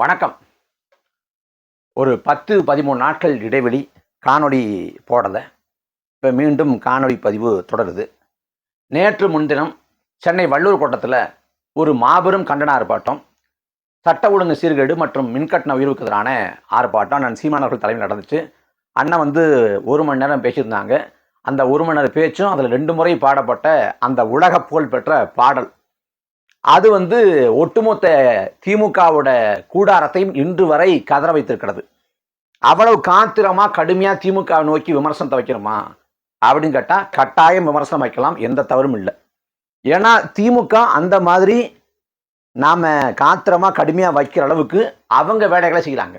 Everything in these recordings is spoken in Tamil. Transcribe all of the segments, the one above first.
வணக்கம். ஒரு பத்து பதிமூணு நாட்கள் இடைவெளி காணொளி போடலை. இப்போ மீண்டும் காணொளி பதிவு தொடருது. நேற்று முன்தினம் சென்னை வள்ளூர் கோட்டத்தில் ஒரு மாபெரும் கண்டன ஆர்ப்பாட்டம் சட்ட ஒழுங்கு சீர்கேடு மற்றும் மின்கட்டண உயர்வுக்கு எதிரான ஆர்ப்பாட்டம். நான் சீமானவர்கள் தலைமையில் நடந்துச்சு. அண்ணன் வந்து ஒரு மணி நேரம் பேசியிருந்தாங்க. அந்த ஒரு மணி நேரம் பேச்சும் அதில் ரெண்டு முறை பாடப்பட்ட அந்த உலக புகழ் பெற்ற பாடல். அது வந்து ஒட்டுமொத்த திமுகவோட கூடாரத்தையும் இன்று வரை கதற வைத்திருக்கிறது. அவ்வளவு காத்திரமா கடுமையா திமுக நோக்கி விமர்சனத்தை வைக்கணுமா அப்படின்னு கேட்டால் கட்டாயம் விமர்சனம் வைக்கலாம். எந்த தவறும் இல்லை. ஏன்னா திமுக அந்த மாதிரி நாம் காத்திரமாக கடுமையாக வைக்கிற அளவுக்கு அவங்க வேலைகளை செய்கிறாங்க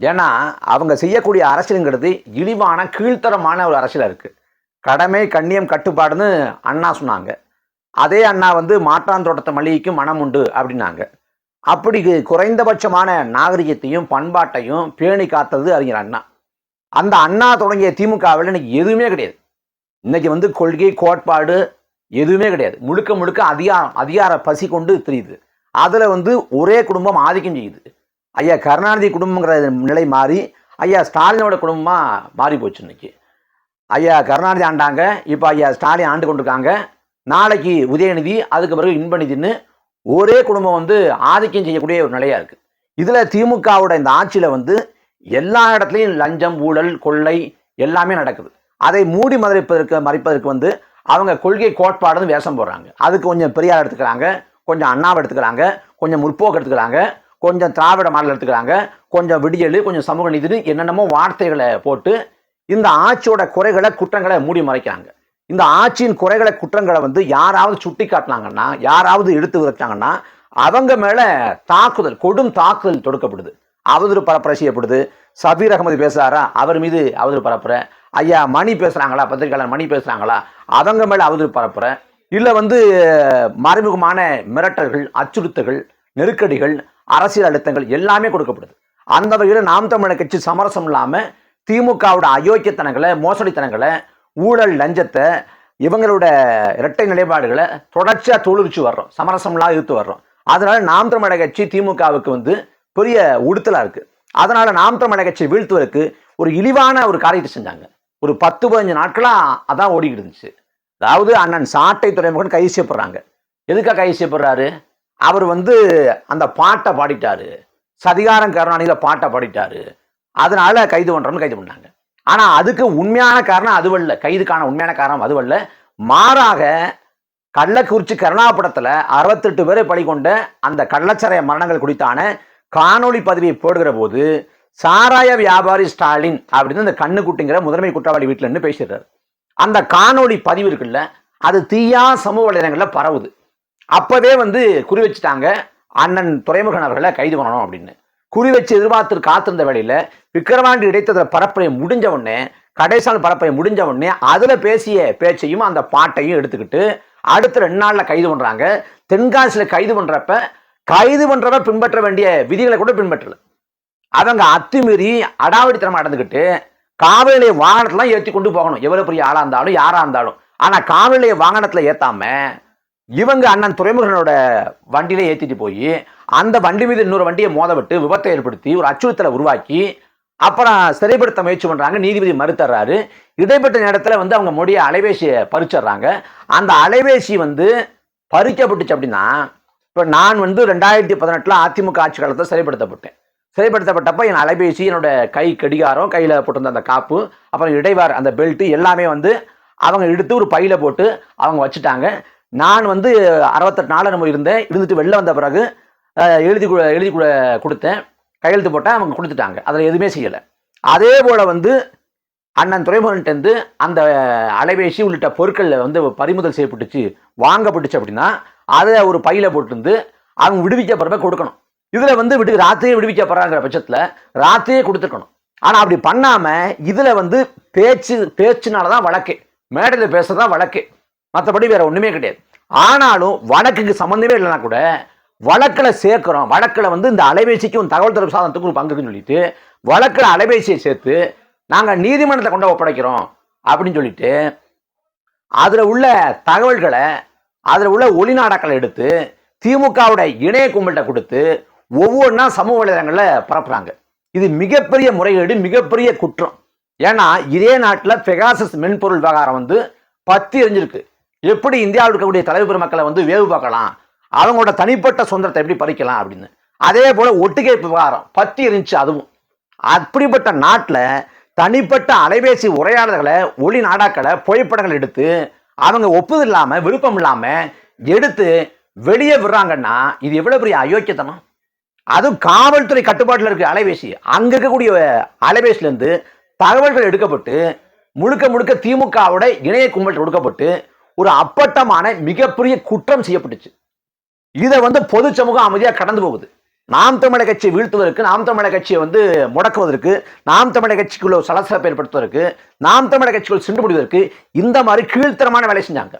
ஏன்னா அவங்க செய்யக்கூடிய அரசியலுங்கிறது இழிவான கீழ்த்தரமான ஒரு அரசியலாக இருக்குது கடமை கண்ணியம் கட்டுப்பாடுன்னு அண்ணா சொன்னாங்க. அதே அண்ணா வந்து மாற்றான் தோட்டத்தை மல்லிகைக்கு மனம் உண்டு அப்படின்னாங்க. அப்படி குறைந்தபட்சமான நாகரிகத்தையும் பண்பாட்டையும் பேணி காத்தது அறிஞர் அண்ணா. அந்த அண்ணா தொடங்கிய திமுகவில் இன்னைக்கு எதுவுமே கிடையாது. இன்னைக்கு வந்து கொள்கை கோட்பாடு எதுவுமே கிடையாது. முழுக்க முழுக்க அதிகாரம் அதிகார பசி கொண்டு தெரியுது. அதில் வந்து ஒரே குடும்பம் ஆதிக்கம் செய்யுது. ஐயா கருணாநிதி குடும்பங்கிற நிலை மாறி ஐயா ஸ்டாலினோட குடும்பமாக மாறி போச்சு இன்னைக்கு. ஐயா கருணாநிதி ஆண்டாங்க இப்போ ஐயா ஸ்டாலின் ஆண்டு கொண்டிருக்காங்க. நாளைக்கு உதயநிதி அதுக்கு பிறகு இன்பநிதின்னு ஒரே குடும்பம் வந்து ஆதிக்கம் செய்யக்கூடிய ஒரு நிலையா இருக்கு. இதுல திமுகவோட இந்த ஆட்சியில வந்து எல்லா இடத்துலையும் லஞ்சம் ஊழல் கொள்ளை எல்லாமே நடக்குது. அதை மூடி மறைப்பதற்கு மறைப்பதற்கு வந்து அவங்க கொள்கை கோட்பாடுன்னு வேஷம் போடுறாங்க. அதுக்கு கொஞ்சம் பெரியார் எடுத்துக்கிறாங்க கொஞ்சம் அண்ணாவை எடுத்துக்கிறாங்க கொஞ்சம் முற்போக்கு எடுத்துக்கிறாங்க கொஞ்சம் திராவிட மாடல் எடுத்துக்கிறாங்க கொஞ்சம் விடியல் கொஞ்சம் சமூக நீதினு என்னென்னமோ வார்த்தைகளை போட்டு இந்த ஆட்சியோட குறைகளை குற்றங்களை மூடி மறைக்கிறாங்க. இந்த ஆட்சியின் குறைகளை குற்றங்களை வந்து யாராவது சுட்டி காட்டினாங்கன்னா யாராவது எடுத்து வச்சாங்கன்னா அவங்க மேலே தாக்குதல் கொடும் தாக்குதல் தொடுக்கப்படுது. அவதூறு பரப்புரை செய்யப்படுது. சபீர் அகமது பேசுகிறாரா அவர் மீது அவதூறு பரப்புரை. ஐயா மணி பேசுகிறாங்களா பத்திரிகையாளர் மணி பேசுகிறாங்களா அவங்க மேலே அவதூறு பரப்புரை. இல்லை வந்து மறைமுகமான மிரட்டல்கள் அச்சுறுத்தல்கள் நெருக்கடிகள் அரசியல் அழுத்தங்கள் எல்லாமே கொடுக்கப்படுது. அந்த வகையில் நாம் தமிழர் கட்சி சமரசம் இல்லாமல் திமுகவோட அயோக்கியத்தனங்களை மோசடித்தனங்களை ஊழல் லஞ்சத்தை இவங்களோட இரட்டை நிலைப்பாடுகளை தொடர்ச்சியாக தொழிற்சி வர்றோம். சமரசம்லாம் இழுத்து வர்றோம். அதனால நாம் தமிழக கட்சி திமுகவுக்கு வந்து பெரிய உடுத்தலாக இருக்கு. அதனால நாம் தமிழக கட்சி வீழ்த்துவதற்கு ஒரு இழிவான ஒரு காரியத்தை செஞ்சாங்க. ஒரு பத்து பதினஞ்சு நாட்களாக அதான் ஓடிக்கிட்டு இருந்துச்சு. அதாவது அண்ணன் சாட்டை துறைமுகன் கைது செய்யப்படுறாங்க. எதுக்காக கைது செய்யப்படுறாரு? அவர் வந்து அந்த பாட்டை பாடிட்டாரு. சதிகாரம் கருணாநிதியில் பாட்டை பாடிட்டாரு. அதனால கைது பண்ணுறோம்னு கைது பண்ணாங்க. ஆனா அதுக்கு உண்மையான காரணம் அதுவல்ல கைதுக்கான உண்மையான காரணம் அதுவல்ல மாறாக கள்ளக்குறிச்சி கருணாபுரத்துல அறுபத்தெட்டு பேரை பலி கொண்ட அந்த கள்ளச்சரைய மரணங்கள் குறித்தான காணொளி பதிவை போடுகிற போது சாராய வியாபாரி ஸ்டாலின் அப்படின்னு அந்த கண்ணுக்குட்டிங்கிற முதன்மை குற்றவாளி வீட்டில் இருந்து பேசிடுறாரு. அந்த காணொளி பதிவு இருக்குல்ல அது தீயா சமூக வலைதளங்களில் பரவுது. அப்பவே வந்து குறி வச்சுட்டாங்க அண்ணன் துறைமுகன் அவர்களை கைது பண்ணணும் அப்படின்னு. குறி வச்சு எதிர்பார்த்து காத்திருந்த வேலையில் விக்கிரவாண்டி இடைத்ததில் பரப்புரை முடிஞ்ச உடனே கடைசால் பரப்புரை முடிஞ்ச உடனே அதில் பேசிய பேச்சையும் அந்த பாட்டையும் எடுத்துக்கிட்டு அடுத்த ரெண்டு நாளில் கைது பண்ணுறாங்க தென்காசியில் கைது பண்ணுறப்ப கைது பண்ணுறப்ப பின்பற்ற வேண்டிய விதிகளை கூட பின்பற்றல. அவங்க அத்துமீறி அடாவடித்தனமாக நடந்துக்கிட்டு காவல் வாகனத்தெலாம் ஏற்றி கொண்டு போகணும். எவ்வளோ பெரிய ஆளாக இருந்தாலும் யாராக இருந்தாலும். ஆனால் காவல் வாகனத்தில் ஏற்றாம இவங்க அண்ணன் துறைமுகனோட வண்டியில ஏற்றிட்டு போய் அந்த வண்டி மீது இன்னொரு வண்டியை மோதவிட்டு விபத்தை ஏற்படுத்தி ஒரு அச்சுறுத்தலை உருவாக்கி அப்புறம் சிறைப்படுத்த முயற்சி பண்ணுறாங்க நீதிபதி மறுத்தர்றாரு இடைப்பட்ட நேரத்தில் வந்து அவங்க மொழிய அலைபேசியை பறிச்சிடுறாங்க. அந்த அலைபேசி வந்து பறிக்கப்பட்டுச்சு அப்படின்னா இப்போ நான் வந்து ரெண்டாயிரத்தி பதினெட்டில் அதிமுக ஆட்சி காலத்தில் சிறைப்படுத்தப்பட்டேன். சிறைப்படுத்தப்பட்டப்ப என் அலைபேசி என்னோட கை கடிகாரம் கையில் போட்டிருந்த அந்த காப்பு அப்புறம் இடைவார் அந்த பெல்ட்டு எல்லாமே வந்து அவங்க எடுத்து ஒரு பையில போட்டு அவங்க வச்சுட்டாங்க. நான் வந்து அறுபத்தெட்டு நாள் நம்ம இருந்தேன். இருந்துட்டு வெளில வந்த பிறகு எழுதி கொடு- எழுதி கொடுத்தேன். கையெழுத்து போட்டால் அவங்க கொடுத்துட்டாங்க. அதில் எதுவுமே செய்யலை. அதே போல் வந்து அண்ணன் துறைமுகன்ட்டேருந்து அந்த அலைபேசி உள்ளிட்ட பொருட்களில் வந்து பறிமுதல் செய்யப்பட்டுச்சு வாங்கப்பட்டுச்சு அப்படின்னா அதை ஒரு பையில் போட்டுருந்து அவங்க விடுவிக்கப்படுறப்ப கொடுக்கணும். இதில் வந்து விடு ராத்திரியே விடுவிக்கப்படுறாங்கிற பட்சத்தில் ராத்திரியே கொடுத்துருக்கணும். ஆனால் அப்படி பண்ணாமல் இதில் வந்து பேச்சு பேச்சுனால தான் வழக்கு. மேடையில் பேசுறது தான் வழக்கு. மற்றபடி வேறு ஒன்றுமே கிடையாது. ஆனாலும் வழக்குக்கு சம்மந்தமே இல்லைனா கூட வழக்கில் சேர்க்குறோம். வழக்கில் வந்து இந்த அலைபேசிக்கும் தகவல் தொடர்பு சாதனத்துக்கும் ஒரு பங்குன்னு சொல்லிட்டு வழக்கில் அலைபேசியை சேர்த்து நாங்கள் நீதிமன்றத்தை கொண்டு ஒப்படைக்கிறோம் அப்படின்னு சொல்லிட்டு அதில் உள்ள தகவல்களை அதில் உள்ள ஒளிநாடாக்களை எடுத்து திமுகவுடைய இணைய கும்பல்கிட்ட கொடுத்து ஒவ்வொன்றா சமூக வலைதளங்களில் பரப்புகிறாங்க இது மிகப்பெரிய முறைகேடு மிகப்பெரிய குற்றம். ஏன்னா இதே நாட்டில் பெகாசஸ் மென்பொருள் விவகாரம் வந்து பத்தி எரிஞ்சிருக்கு. எப்படி இந்தியாவில் இருக்கக்கூடிய தலைவர் பெருமக்களை வந்து வேவு பார்க்கலாம்? அவங்களோட தனிப்பட்ட சுதந்திரத்தை எப்படி பறிக்கலாம் அப்படின்னு. அதே போல ஒட்டுகை விவகாரம் பத்தி இருந்துச்சு அதுவும். அப்படிப்பட்ட நாட்டில் தனிப்பட்ட அலைபேசி உரையாடல்களை ஒளி நாடாக்களை புகைப்படங்கள் எடுத்து அவங்க ஒப்புதல் இல்லாமல் விருப்பம் இல்லாமல் எடுத்து வெளியே விடுறாங்கன்னா இது எவ்வளோ பெரிய அயோக்கியத்தனம்? அதுவும் காவல்துறை கட்டுப்பாட்டில் இருக்க அலைபேசி. அங்கே இருக்கக்கூடிய அலைபேசிலேருந்து தகவல்கள் எடுக்கப்பட்டு முழுக்க முழுக்க திமுகவோட இணைய கும்பல் கொடுக்கப்பட்டு ஒரு அப்பட்டமான மிகப்பெரிய குற்றம் செய்யப்பட்டுச்சு. இதை வந்து பொது சமூகம் அமைதியாக கடந்து போகுது. நாம் தமிழக கட்சியை வீழ்த்துவதற்கு நாம் தமிழக கட்சியை வந்து முடக்குவதற்கு நாம் தமிழக கட்சிக்குள்ள சலசலப்பை ஏற்படுத்துவதற்கு நாம் தமிழக கட்சிக்குள் சென்று முடிவதற்கு இந்த மாதிரி கீழ்த்தரமான வேலை செஞ்சாங்க.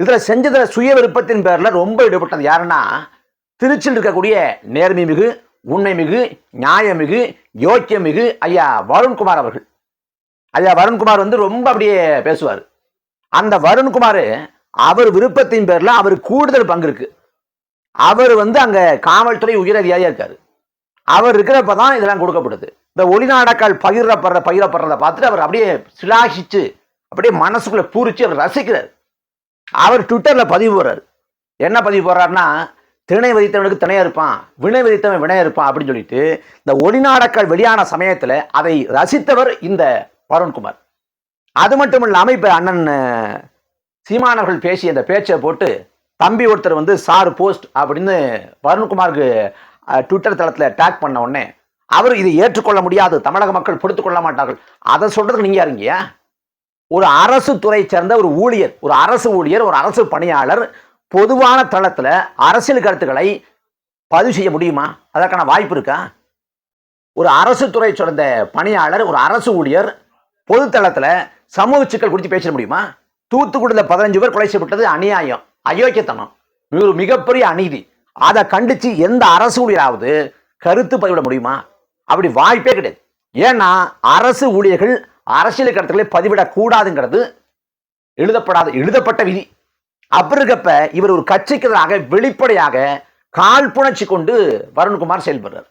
இதில் செஞ்சதில் சுய விருப்பத்தின் பேரில் ரொம்ப ஈடுபட்டது யாருன்னா திருச்சியில் இருக்கக்கூடிய நேர்மை மிகு உண்மை மிகு நியாயமிகு யோக்கியமிகு ஐயா வருண்குமார் அவர்கள். ஐயா வருண்குமார் வந்து ரொம்ப அப்படியே பேசுவார். அந்த வருண்குமார் அவர் விருப்பத்தின் பேரில் அவர் கூடுதல் பங்கு இருக்குது அவர் வந்து அங்க காவல்துறை உயரதிகாரியா இருக்காரு. அவர் இருக்கிறப்ப தான் இதெல்லாம் கொடுக்கப்படுது. இந்த ஒளிநாடக்கால் பகிரப்படுற பகிரப்படுறத பார்த்துட்டு அவர் அப்படியே சிலாகிச்சு அப்படியே மனசுக்குள்ள பூரிச்சு அவர் ரசிக்கிறார். அவர் ட்விட்டர்ல பதிவு போடுறாரு. என்ன பதிவு போடுறாருன்னா திணை விதித்தவனுக்கு திணையா இருப்பான் வினை விதித்தவன் வினையா இருப்பான் அப்படின்னு சொல்லிட்டு இந்த ஒளிநாடக்கால் வெளியான சமயத்துல அதை ரசித்தவர் இந்த வருண்குமார். அது மட்டும் இல்லாமல் இப்ப அண்ணன் சீமானவர்கள் பேசிய அந்த பேச்சை போட்டு தம்பி ஒருத்தர் வந்து சார் போஸ்ட் அப்படின்னு வருண்குமாருக்கு ட்விட்டர் தளத்தில் டேக் பண்ண உடனே அவர் இதை ஏற்றுக்கொள்ள முடியாது தமிழக மக்கள் பொறுத்துக் கொள்ள மாட்டார்கள். அதை சொல்கிறதுக்கு நீங்கள் யாருங்க ஒரு அரசு துறை சேர்ந்த ஒரு ஊழியர் ஒரு அரசு ஊழியர் ஒரு அரசு பணியாளர் பொதுவான தளத்தில் அரசியல் கருத்துக்களை பதிவு செய்ய முடியுமா? அதற்கான வாய்ப்பு இருக்கா? ஒரு அரசு துறை சேர்ந்த பணியாளர் ஒரு அரசு ஊழியர் பொதுத்தளத்தில் சமூக சிக்கல் குறித்து பேச முடியுமா? தூத்துக்குடியில் பதினஞ்சு பேர் கொலை செய்யப்பட்டது அநியாயம். அயோக்கியத்தனம். மிக ஒரு மிகப்பெரிய அநீதி. அதை கண்டிச்சு எந்த அரசு ஊழியராவது கருத்து பதிவிட முடியுமா? அப்படி வாய்ப்பே கிடையாது. ஏன்னா அரசு ஊழியர்கள் அரசியல் கருத்துக்களை பதிவிடக்கூடாதுங்கிறது எழுதப்படாத எழுதப்பட்ட விதி. அப்படி இருக்கப்ப இவர் ஒரு கட்சிக்கு எதிராக வெளிப்படையாக காழ்ப்புணர்ச்சி கொண்டு வருண்குமார் செயல்படுறார்.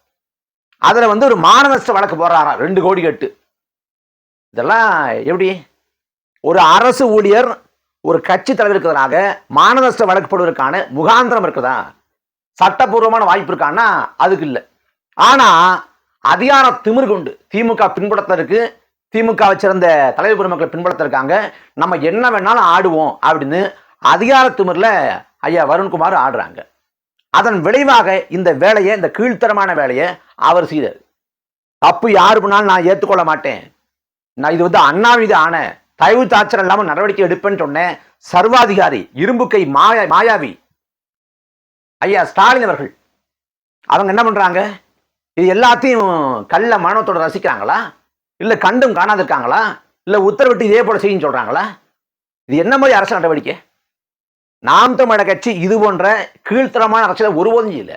அதில் வந்து ஒரு மானநஷ்ட வழக்கு போடுறாராம் ரெண்டு கோடி கட்டு. இதெல்லாம் எப்படி? ஒரு அரசு ஊழியர் ஒரு கட்சி தலைவருக்கு எதிராக மானநஷ்ட முகாந்திரம் இருக்குதா? சட்டப்பூர்வமான வாய்ப்பு இருக்கான்னா அதுக்கு இல்லை. ஆனால் அதிகார திமிர் கொண்டு திமுக பின்புலத்தில் இருக்கு. திமுக வச்சிருந்த தலைவர் பெருமக்களை பின்புலத்தில் இருக்காங்க. நம்ம என்ன வேணாலும் ஆடுவோம் அப்படின்னு அதிகார திமிரில் ஐயா வருண்குமார் ஆடுறாங்க. அதன் விளைவாக இந்த வேலையை இந்த கீழ்த்தரமான வேலையை அவர் செய்தார் தப்பு யாரு பண்ணாலும் நான் ஏற்றுக்கொள்ள மாட்டேன். நான் இது வந்து அண்ணா மீது ஆன தயவு தாச்சரம் இல்லாமல் நடவடிக்கை எடுப்பேன்னு சொன்னேன். சர்வாதிகாரி இரும்பு கை மாயா மாயாவி. ஐயா ஸ்டாலின் அவர்கள். அவங்க என்ன பண்றாங்க? இது எல்லாத்தையும் கள்ள மனத்தோட ரசிக்கிறாங்களா? இல்ல கண்டும் காணாது இருக்காங்களா இல்ல உத்தரவிட்டு இதே போல செய்யும் சொல்றாங்களா? இது என்ன மாதிரி அரசு நடவடிக்கை? நாம் தமிழக கட்சி இது போன்ற கீழ்த்தரமான அரசியலை ஒருபோதும் செய்யல.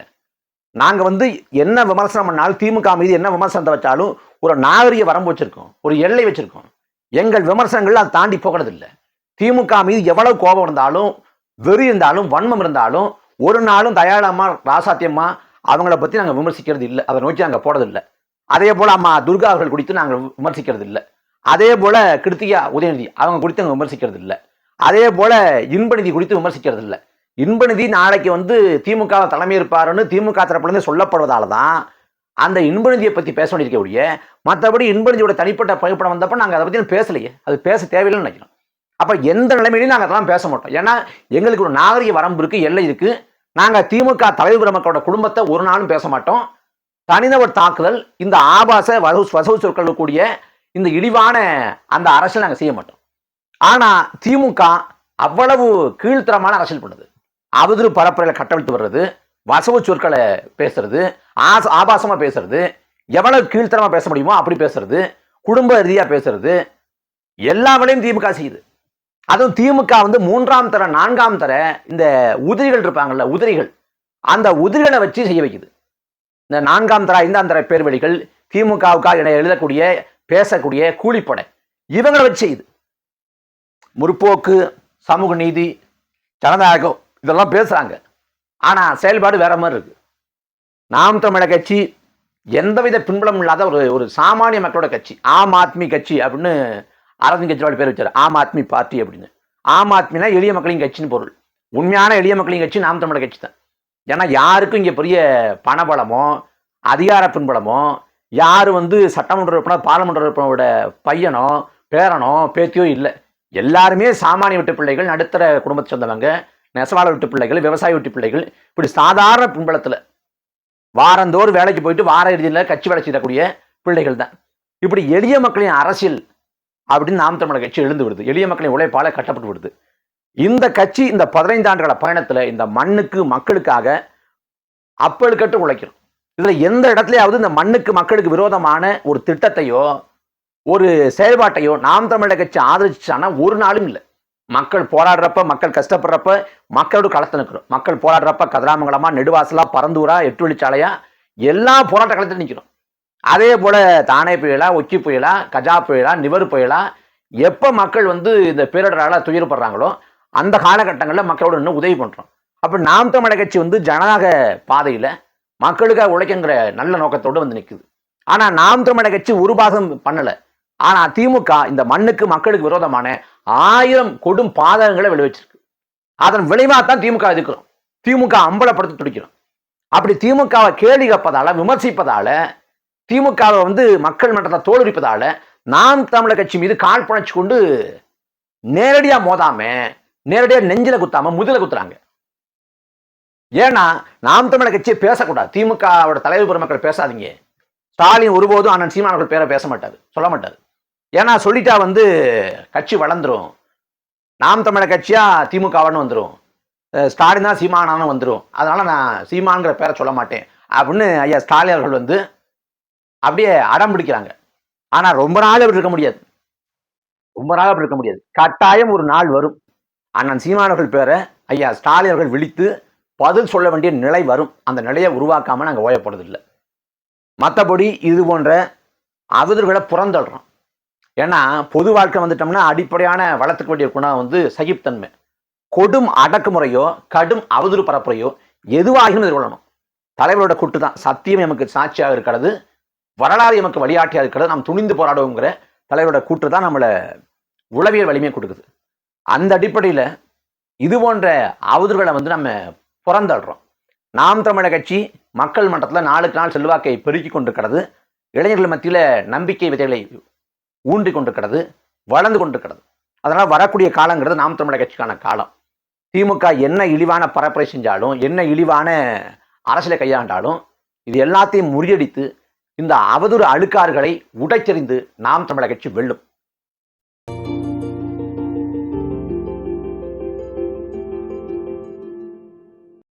நாங்கள் வந்து என்ன விமர்சனம் பண்ணாலும் திமுக மீது என்ன விமர்சனத்தை வச்சாலும் ஒரு நாகரிக வரம்பு வச்சிருக்கோம். ஒரு எல்லை வச்சிருக்கோம். எங்கள் விமர்சனங்கள் அதை தாண்டி போகிறது இல்லை திமுக மீது எவ்வளவு கோபம் இருந்தாலும் வெறி இருந்தாலும் வன்மம் இருந்தாலும் ஒரு நாளும் தயாளம்மா ராசாத்தியம்மா அவங்கள பற்றி நாங்கள் விமர்சிக்கிறது இல்லை. அதை நோக்கி நாங்கள் போறது அதே போல் அம்மா துர்கா அவர்கள் குறித்து நாங்கள் விமர்சிக்கிறது இல்லை. அதே போல் கிருத்திகா உதயநிதி அவங்க குறித்து நாங்கள் விமர்சிக்கிறது இல்லை. அதே போல் இன்பநிதி குறித்து விமர்சிக்கிறது இல்லை. இன்பநிதி நாளைக்கு வந்து திமுக தலைமை இருப்பாருன்னு திமுக தரப்புலேருந்து சொல்லப்படுவதால தான் அந்த இன்பநிதியை பற்றி பேச வேண்டியிருக்க ஒழிய மற்றபடி இன்பநிதியோட தனிப்பட்ட புகைப்படம் வந்தப்போ நாங்கள் அதை பற்றி பேசலையே. அது பேச தேவையில்லைன்னு நினைக்கிறோம். அப்போ எந்த நிலைமையிலையும் நாங்கள் அதெல்லாம் பேச மாட்டோம். ஏன்னா எங்களுக்கு ஒரு நாகரிக வரம்பு இருக்குது எல்லை இருக்குது நாங்கள் திமுக தலைவர் மக்களோட குடும்பத்தை ஒரு நாளும் பேச மாட்டோம். தனிநபர் தாக்குதல் இந்த ஆபாச வசவு வசவு சொற்கள் கூடிய இந்த இழிவான அந்த அரசியல் நாங்கள் செய்ய மாட்டோம். ஆனால் திமுக அவ்வளவு கீழ்த்தரமான அரசியல் பண்ணுது. அவதூறு பரப்புரையில் கட்டவிழ்த்து வர்றது வசவு சொற்களை பேசுறது ஆச ஆபாசமாக பேசுறது எவ்வளவு கீழ்த்தரமாக பேச முடியுமோ அப்படி பேசுறது குடும்ப ரீதியாக பேசுறது எல்லா வேலையும் திமுக செய்யுது. அதுவும் திமுக வந்து மூன்றாம் தர நான்காம் தர இந்த உதிரிகள் இருப்பாங்கல்ல உதிரிகள் அந்த உதிரிகளை வச்சு செய்ய வைக்குது. இந்த நான்காம் தர ஐந்தாம் தர பேர்வழிகள் திமுகவுக்காக என எழுதக்கூடிய பேசக்கூடிய கூலிப்படை இவங்களை வச்சு செய்யுது. முற்போக்கு சமூக நீதி ஜனநாயகம் இதெல்லாம் பேசுறாங்க. ஆனால் செயல்பாடு வேற மாதிரி இருக்கு. நாம் தமிழர் கட்சி எந்தவித பின்புலம் இல்லாத ஒரு ஒரு சாமானிய மக்களோட கட்சி. ஆம் ஆத்மி கட்சி அப்படின்னு அரவிந்த் கெஜ்ரிவால் பேர் வச்சார். ஆம் ஆத்மி பார்ட்டி அப்படின்னு. ஆம் ஆத்மினா எளிய மக்களின் கட்சின்னு பொருள். உண்மையான எளிய மக்களின் கட்சி நாம் தமிழர் கட்சி தான். ஏன்னா யாருக்கும் இங்கே பெரிய பணபலமோ அதிகார பின்பலமோ யார் வந்து சட்டமன்ற உறுப்பினர் பாராளுமன்ற உறுப்பினரோட பையனோ பேரனோ பேத்தியோ இல்லை. எல்லாருமே சாமானிய விட்டு பிள்ளைகள் நடுத்தர குடும்பத்தை சேர்ந்தவங்க. நெசவாளர் வீட்டு பிள்ளைகள் விவசாய வீட்டு பிள்ளைகள் இப்படி சாதாரண பின்பலத்தில் வாரந்தோறும் வேலைக்கு போயிட்டு வார இறுதியில் கட்சி வேலை செய்யக்கூடிய பிள்ளைகள் தான். இப்படி எளிய மக்களின் அரசியல் அப்படின்னு நாம் தமிழக கட்சி எழுந்து விடுது. எளிய மக்களின் உழைப்பால கட்டப்பட்டு விடுது. இந்த கட்சி இந்த பதினைந்து ஆண்டுகள பயணத்தில் இந்த மண்ணுக்கு மக்களுக்காக அப்பழுக்கட்டு உழைக்கிறோம் இதில் எந்த இடத்துலையாவது இந்த மண்ணுக்கு மக்களுக்கு விரோதமான ஒரு திட்டத்தையோ ஒரு செயல்பாட்டையோ நாம் தமிழக கட்சி ஆதரிச்சானா ஒரு நாளும் இல்லை. மக்கள் போராடுறப்ப மக்கள் கஷ்டப்படுறப்ப மக்களோட களத்தில் நிற்கிறோம் மக்கள் போராடுறப்ப கதிராமங்கலமா நெடுவாசலா பரந்தூரா எட்டு வழிச்சாலையா எல்லா போராட்ட களத்தில் நிற்கிறோம் அதே போல் தானே புயலா ஒக்கி புயலா கஜா புயலா நிவர் புயலா எப்போ மக்கள் வந்து இந்த பேரிடரால் துயரப்படுறாங்களோ அந்த காலகட்டங்களில் மக்களோட இன்னும் உதவி பண்ணுறோம் அப்போ நாம் தமிழக கட்சி வந்து ஜனநாயக பாதையில் மக்களுக்காக உழைக்குங்கிற நல்ல நோக்கத்தோடு வந்து நிற்குது ஆனால் நாம் தமிழக கட்சி ஒரு பாகம் பண்ணலை. ஆனால் திமுக இந்த மண்ணுக்கு மக்களுக்கு விரோதமான ஆயிரம் கொடும் பாதகங்களை விளைவிச்சிருக்கு. அதன் விளைவாக தான் திமுக இருக்கிறோம் திமுக அம்பலப்படுத்த துடிக்கிறோம். அப்படி திமுகவை கேள்வி கேட்பதால விமர்சிப்பதால திமுகவை வந்து மக்கள் மன்றத்தை தோல்விப்பதால நாம் தமிழர் கட்சி மீது கால் புணர்ச்சி கொண்டு நேரடியாக மோதாம நேரடியாக நெஞ்சில குத்தாம முதுல குத்துறாங்க. ஏன்னா நாம் தமிழர் கட்சியை பேசக்கூடாது. திமுகவோட தலைவர் பெருமக்கள் பேசாதீங்க. ஸ்டாலின் ஒருபோதும் அண்ணன் சீமானவர்கள் பேரை பேச மாட்டார் சொல்ல மாட்டார். ஏன்னா சொல்லிட்டா வந்து கட்சி வளர்ந்துடும் நாம் தமிழர் கட்சியாக திமுகவானு வந்துடும் ஸ்டாலின் தான் சீமானானு வந்துடும் அதனால் நான் சீமான்கிற பேரை சொல்ல மாட்டேன். அப்படின்னு ஐயா ஸ்டாலின் அவர்கள் வந்து அப்படியே அடம் பிடிக்கிறாங்க. ஆனால் ரொம்ப நாள் அப்படி இருக்க முடியாது. ரொம்ப நாள் அப்படி இருக்க முடியாது. கட்டாயம் ஒரு நாள் வரும். அண்ணன் சீமானவர்கள் பேரை ஐயா ஸ்டாலின் அவர்கள் விழித்து பதில் சொல்ல வேண்டிய நிலை வரும். அந்த நிலையை உருவாக்காமல் நாங்கள் ஓயப்படுறதில்லை. மற்றபடி இது போன்ற அவதர்களை புறந்தள்ளுறோம். ஏன்னா பொது வாழ்க்கை வந்துட்டோம்னா அடிப்படையான வளர்த்துக்க வேண்டிய குணம் வந்து சகிப்புத்தன்மை. கொடும் அடக்குமுறையோ கடும் அவதூறு பரப்புரையோ எதுவாகினும் எதிர்கொள்ளணும். தலைவரோட கூட்டு தான் சத்தியம் எமக்கு சாட்சியாக இருக்கிறது. வரலாறு எமக்கு வழியாட்டியாக இருக்கிறது. நாம் துணிந்து போராடுவோங்கிற தலைவரோட கூட்டு தான் நம்மளை உளவியல் வலிமையை கொடுக்குது. அந்த அடிப்படையில் இது போன்ற அவதூறுகளை வந்து நம்ம புறந்தள்ளுறோம். நாம் தமிழக கட்சி மக்கள் மன்றத்தில் நாளுக்கு நாள் செல்வாக்கை பெருக்கி கொண்டிருக்கிறது. இளைஞர்கள் மத்தியில் நம்பிக்கை விதைகளை ஊன்றி கொண்டிருக்கிறது வளர்ந்து கொண்டிருக்கிறது அதனால் வரக்கூடிய காலங்கிறது நாம் தமிழக கட்சிக்கான காலம். திமுக என்ன இழிவான பரப்புரை செஞ்சாலும் என்ன இழிவான அரசியலை கையாண்டாலும் இது எல்லாத்தையும் முறியடித்து இந்த அவதூறு அழுக்காறுகளை உடைச்செறிந்து நாம் தமிழக கட்சி வெல்லும்.